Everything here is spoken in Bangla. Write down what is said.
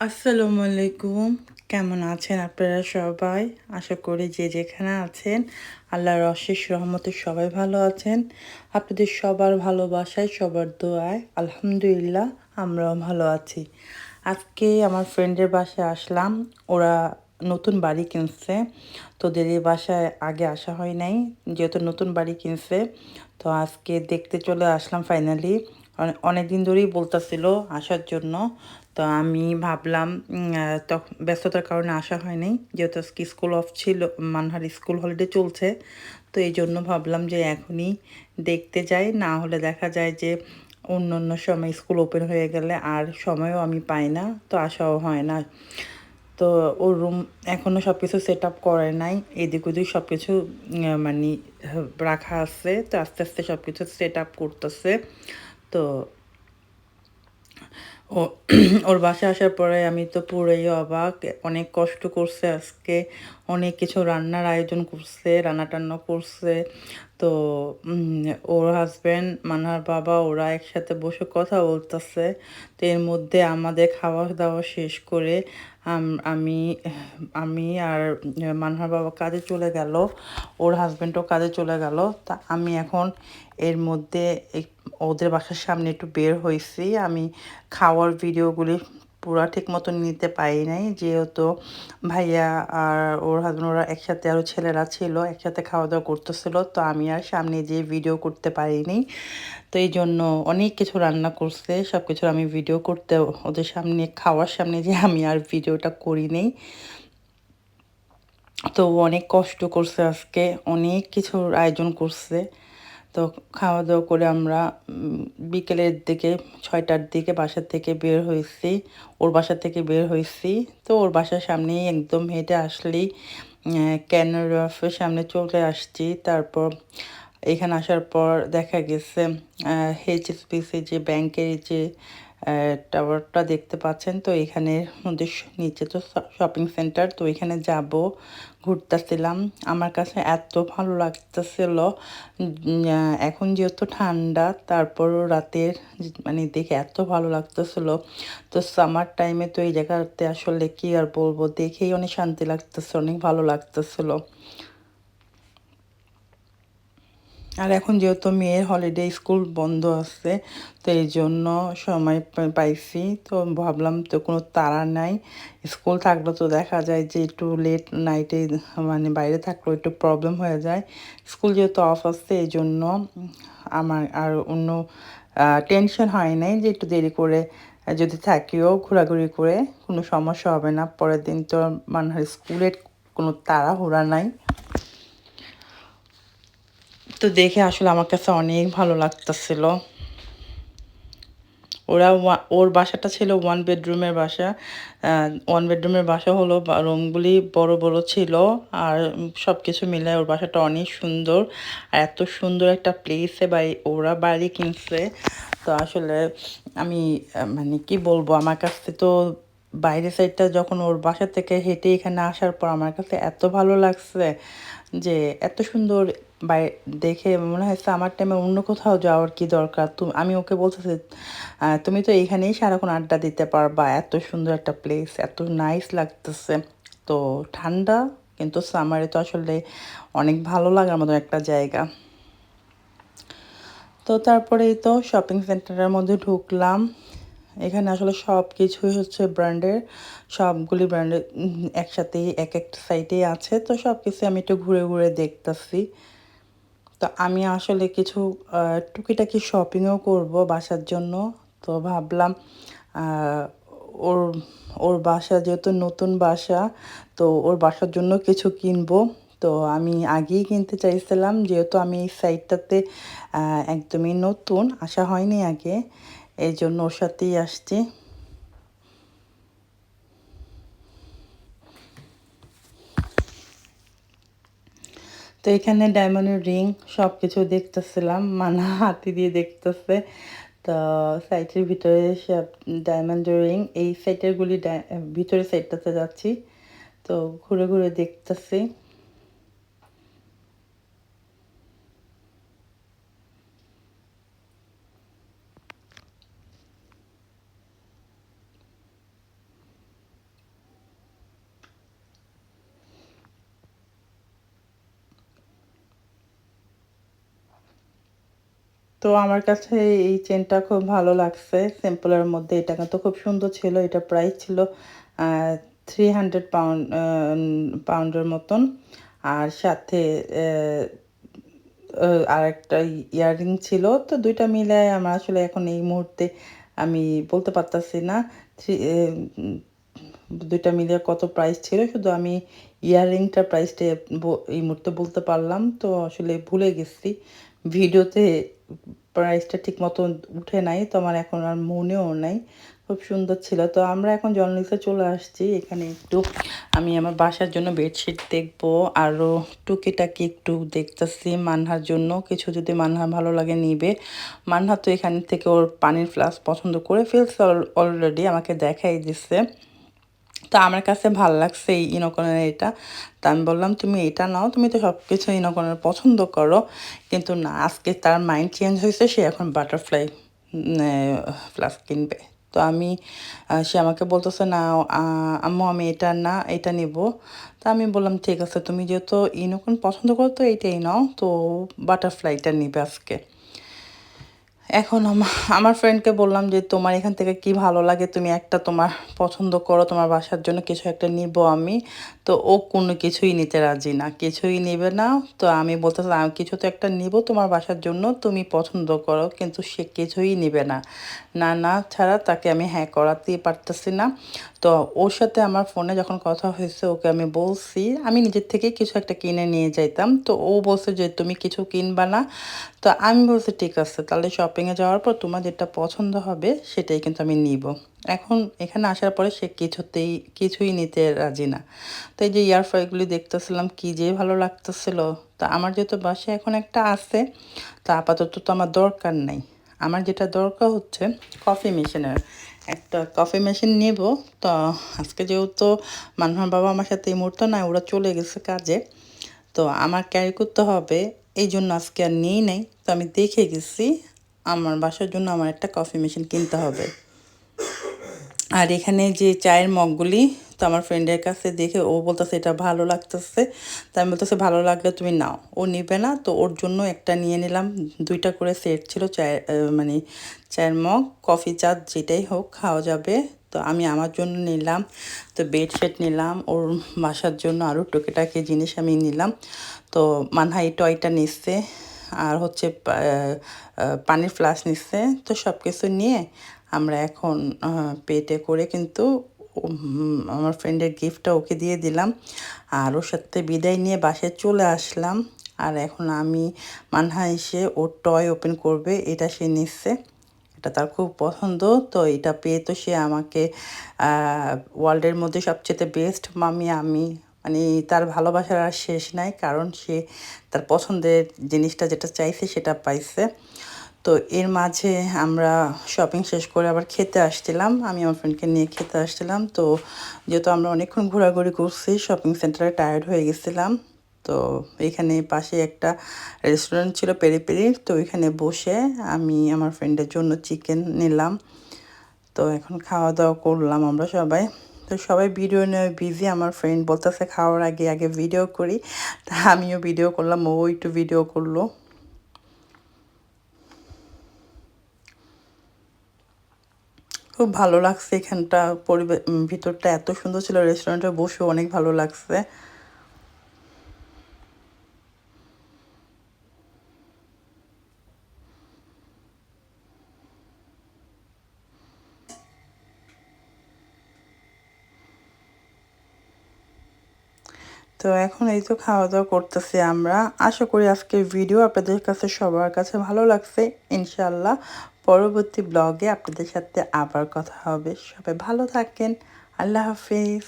আসসালামু আলাইকুম। কেমন আছেন আপনারা সবাই? আশা করি যে যেখানে আছেন, আল্লাহর অশেষ রহমতে সবাই ভালো আছেন। আপনাদের সবার ভালোবাসায়, সবার দোয়ায় আলহামদুলিল্লাহ আমরাও ভালো আছি। আজকে আমার ফ্রেন্ডের বাসায় আসলাম। ওরা নতুন বাড়ি কিনছে। তো এই বাসায় আগে আসা হয় নাই, যেহেতু নতুন বাড়ি কিনছে। তো আজকে দেখতে চলে আসলাম ফাইনালি অনেক দিন ধরেই বলতেছিল আসার জন্য। তো আমি ভাবলাম তখন ব্যস্ততার কারণে আসা হয়নি। যেহেতু আজকে স্কুল অফ ছিল, মানহার স্কুল হলিডে চলছে, তো এই জন্য ভাবলাম যে এখনই দেখতে যাই। না হলে দেখা যায় যে অন্য অন্য সময় স্কুল ওপেন হয়ে গেলে আর সময়ও আমি পাই না, তো আসাও হয় না। তো ওর রুম এখনও সব কিছু সেট আপ করে নাই। এদিক ওদিক সব কিছু মানে রাখা আছে, তো আস্তে আস্তে সব কিছু সেট আপ করতেছে। তো ও, ওর বাসায় আসার পরে আমি তো পুরোই অবাক। অনেক কষ্ট করছে আজকে, অনেক কিছু রান্নার আয়োজন করছে রান্না টান্না করছে। তো ওর হাজব্যান্ড মানার বাবা ওরা একসাথে বসে কথা বলতেছে। তো এর মধ্যে আমাদের খাওয়া দাওয়া শেষ করে আমি আমি আর মানহার বাবা কাজে চলে গেল, ওর হাজব্যান্ডও কাজে চলে গেল। তা আমি এখন এর মধ্যে ওদের বাসার সামনে একটু বের হয়েছি। আমি খাওয়ার ভিডিওগুলি পুরা ঠিক মতো নিতে পারি নাই। যেহেতু ভাইয়া আর ওর হাজব্যান্ড ওরা একসাথে আরও ছেলেরা ছিল, একসাথে খাওয়া দাওয়া করতেছিল, তো আমি আর সামনে যেয়ে ভিডিও করতে পারিনি। তো এই জন্য অনেক কিছু রান্না করছে সব কিছু আমি ভিডিও করতে, ওদের সামনে, খাওয়ার সামনে যে আমি আর ভিডিওটা করি নেই তো অনেক কষ্ট করছে আজকে, অনেক কিছুর আয়োজন করছে। তো খাওয়া দাওয়া করে আমরা বিকেলের দিকে, ছয়টার দিকে বাসার থেকে বের হয়েছি। ওর বাসা থেকে বের হয়েছি। তো ওর বাসার সামনেই একদম হেঁটে আসলেই ক্যানারফের সামনে চলে আসছি। তারপর এখানে আসার পর দেখা গেছে এইচএসপিসি যে ব্যাংকের যে টাওয়ারটা দেখতে পাচ্ছেন। তো এখানের মধ্যে নিচে তো শপিং সেন্টার তো এখানে যাব, ঘুরতেছিলাম। আমার কাছে এত ভালো লাগতেছিল। এখন যেহেতু ঠান্ডা তারপরও রাতের মানে দেখে এত ভালো লাগতেছিল। তো সামার টাইমে তো এই জায়গাতে আসলে কি আর বলব? দেখেই অনেক শান্তি লাগতেছে, অনেক ভালো লাগতেছিল। আর এখন যেহেতু মেয়ের হলিডে স্কুল বন্ধ আছে, তো এই জন্য সময় পাইছি। তো ভাবলাম তো কোনো তাড়া নাই। স্কুল থাকলে তো দেখা যায় যে একটু লেট নাইটে মানে বাইরে থাকলেও একটু প্রবলেম হয়ে যায়। স্কুল যেহেতু অফ আসছে এই জন্য আমার আর অন্য টেনশন হয় নাই যে একটু দেরি করে যদি থাকিও ঘোরাঘুরি করে, কোনো সমস্যা হবে না। পরের দিন তো মানে স্কুলের কোনো তাড়াহুড়া নাই। তো দেখে আসলে আমার কাছে অনেক ভালো লাগতেছিল। ওরা ওর বাসাটা ছিল ওয়ান বেডরুমের বাসা। ওয়ান বেডরুমের বাসা হলো রুমগুলি বড় বড় ছিল আর সব কিছু মিলে ওর বাসাটা অনেক সুন্দর। আর এত সুন্দর একটা প্লেসে বাড়ি ওরা বাড়ি কিনছে। তো আসলে আমি মানে কি বলব, আমার কাছে তো বাইরের সাইডটা যখন ওর বাসা থেকে হেঁটে এখানে আসার পর আমার কাছে এত ভালো লাগছে। যে এত সুন্দর দেখে মনে হয়েছে আমার টাইমে অন্য কোথাও যাওয়ার কি দরকার? তুমি, আমি ওকে বলতেছি তুমি তো এইখানেই সারাক্ষণ আড্ডা দিতে পারবা। এত সুন্দর একটা প্লেস এত নাইস লাগতেছে। তো ঠান্ডা, কিন্তু সামারে তো আসলে অনেক ভালো লাগার মতো একটা জায়গা। তো তারপরেই তো শপিং সেন্টারের মধ্যে ঢুকলাম। এখানে আসলে সব কিছুই হচ্ছে ব্র্যান্ডের, সবগুলি ব্র্যান্ডের একসাথেই, এক একটা সাইটেই আছে। তো সব কিছু আমি একটু ঘুরে ঘুরে দেখতেছি। তো আমি আসলে কিছু টুকিটাকি শপিংও করব বাসার জন্য। তো ভাবলাম ওর ওর বাসা যেহেতু নতুন বাসা, তো ওর বাসার জন্য কিছু কিনবো। তো আমি আগেই কিনতে চাইছিলাম, যেহেতু আমি এই সাইটটাতে একদমই নতুন, আসা হয়নি আগে। এই জন্য ওর সাথেই আসছি। তো এখানে ডায়মন্ডের রিং সব কিছু দেখতেছিলাম, মানা হাতি দিয়ে দেখতেছে। তো সাইটের ভিতরে সব ডায়মন্ডের রিং এই সাইটেরগুলি ভিতরে সাইডটাতে যাচ্ছি। তো ঘুরে ঘুরে দেখতেছি। তো আমার কাছে এই চেনটা খুব ভালো লাগছে। সিম্পলের মধ্যে এটা কিন্তু খুব সুন্দর ছিল। এটা প্রাইস ছিল থ্রি হান্ড্রেড পাউন্ড পাউন্ডের মতন। আর সাথে আর একটা ইয়াররিং ছিল। তো দুইটা মিলে আমার আসলে এখন এই মুহূর্তে আমি বলতে পারতাছি না থ্রি দুইটা মিলিয়ে কত প্রাইস ছিল। শুধু আমি ইয়াররিংটার প্রাইসটা এই মুহূর্তে বলতে পারলাম। তো আসলে ভুলে গেছি। ভিডিওতে প্রাইসটা ঠিক মতো উঠে নাই, তো আমার এখন আর মনেও নাই। খুব সুন্দর ছিল। তো আমরা এখন জলনিসে চলে আসছি। এখানে একটু আমি আমার বাসার জন্য বেডশিট দেখব। আরও টুকিটাকি একটু দেখতেছি মানহার জন্য। কিছু যদি মানহা ভালো লাগে নিবে। মানহা তো এখান থেকে ওর পানির ফ্লাস পছন্দ করে ফেলছে অলরেডি আমাকে দেখাই দিচ্ছে তো আমার কাছে ভালো লাগছে এই ইনোকনের এটা। তা আমি বললাম, তুমি এটা নাও, তুমি তো সব কিছু ইনোকনের পছন্দ করো। কিন্তু না, আজকে তার মাইন্ড চেঞ্জ হয়েছে, সে এখন বাটারফ্লাই ফ্লাস্ক কিনবে। তো আমি সে আমাকে বলতেছে, না আম্মু, আমি এটা না, এটা নিব। তা আমি বললাম, ঠিক আছে, তুমি যেহেতু ইনোকন পছন্দ করো, তো এইটাই নাও। তো বাটারফ্লাইটা নেবে আজকে। এখন আমার ফ্রেন্ডকে বললাম যে, তোমার এখান থেকে কি ভালো লাগে? তুমি একটা তোমার পছন্দ করো, তোমার বাসার জন্য কিছু একটা নিব আমি। তো ও কোনো কিছুই নিতে রাজি না। কিছুই নেবে না। তো আমি বলতেছিলাম কিছু তো একটা নিব তোমার বাসার জন্য, তুমি পছন্দ করো। কিন্তু সে কিছুই নেবে না। না না ছাড়া তাকে আমি হ্যাঁ করাতেই পারতেছি না। তো ওর সাথে আমার ফোনে যখন কথা হয়েছে, ওকে আমি বলছি, আমি নিজের থেকেই কিছু একটা কিনে নিয়ে যাইতাম। তো ও বলছে যে, তুমি কিছু কিনবা না। তো আমি বলছি, ঠিক আছে, তাহলে শপিংয়ে যাওয়ার পর তোমার যেটা পছন্দ হবে, সেটাই কিন্তু আমি নিব। এখন এখানে আসার পরে সে কিছুতেই, কিছুই নিতে রাজি না। তো এই যে ইয়ারফ্রাইগুলি দেখতেছিলাম, কি যে ভালো লাগতেছিল। তা আমার যেহেতু বাসে এখন একটা আছে, তা আপাতত তো আমার দরকার নাই। আমার যেটা দরকার হচ্ছে কফি মেশিনের একটা কফি মেশিন নেব। তো আজকে যেহেতু মানহার বাবা আমার সাথে এই মুহূর্তে নাই, ওরা চলে গেছে কাজে। তো আমার ক্যারি করতে হবে, এই জন্য আজকে আর নিয়েই নেই। তো আমি দেখে গেছি আমার বাসার জন্য আমার একটা কফি মেশিন কিনতে হবে। আর এখানে যে চায়ের মগগুলি, তো আমার ফ্রেন্ডের কাছে দেখে ও বলতেছে, এটা ভালো লাগতেছে। তো আমি বলতেছে, ভালো লাগলে তুমি নাও। ও নিবে না, তো ওর জন্য একটা নিয়ে নিলাম। দুইটা করে সেট ছিল, চায়ের মানে চায়ের মগ কফি চা যেটাই হোক, খাওয়া যাবে। তো আমি আমার জন্য নিলাম, তো বেডশিট নিলাম, ওর বাসার জন্য আরও টুকিটাকি জিনিস আমি নিলাম। তো মানহাই টয়টা নিচ্ছে। আর হচ্ছে পানির ফ্লাস নিচ্ছে। তো সব কিছু নিয়ে আমরা এখন পেটে করে কিন্তু আমার ফ্রেন্ডের গিফটটা ওকে দিয়ে দিলাম। আর ওর সাথে বিদায় নিয়ে বাসায় চলে আসলাম। আর এখন আমি মানহা এসে ওর টয় ওপেন করবে, এটা সে নিচ্ছে। এটা তার খুব পছন্দ। তো এটা পেয়ে তো সে আমাকে ওয়ার্ল্ডের মধ্যে সবচেয়ে বেস্ট মামি আমি। মানে তার ভালোবাসার আর শেষ নাই, কারণ সে তার পছন্দের জিনিসটা যেটা চাইছে সেটা পাইছে। তো এর মাঝে আমরা শপিং শেষ করে আবার খেতে আসছিলাম, আমি আমার ফ্রেন্ডকে নিয়ে খেতে আসছিলাম। তো যেহেতু আমরা অনেকক্ষণ ঘোরাঘুরি করছি শপিং সেন্টারে টায়ার্ড হয়ে গেছিলাম। তো এখানে পাশে একটা রেস্টুরেন্ট ছিল পেরি পেরি তো ওইখানে বসে আমি আমার ফ্রেন্ডের জন্য চিকেন নিলাম। তো এখন খাওয়া দাওয়া করলাম আমরা সবাই। তো সবাই ভিডিও নিয়ে বিজি আমার ফ্রেন্ড বলতেছে খাওয়ার আগে আগে ভিডিও করি। তা আমিও ভিডিও করলাম, ও একটু ভিডিও করল। খুব ভালো লাগছে এখানটা পরিবেশ ভিতরটা এত সুন্দর ছিল রেস্টুরেন্টে বসে অনেক ভালো লাগছে। তো এখন এই তো খাওয়া দাওয়া করতেছি আমরা। আশা করি আজকের ভিডিও আপনাদের কাছে সবার কাছে ভালো লাগছে। ইনশাল্লাহ পরবর্তী ব্লগে আপনাদের সাথে আবার কথা হবে। সবাই ভালো থাকেন। আল্লাহ হাফিজ।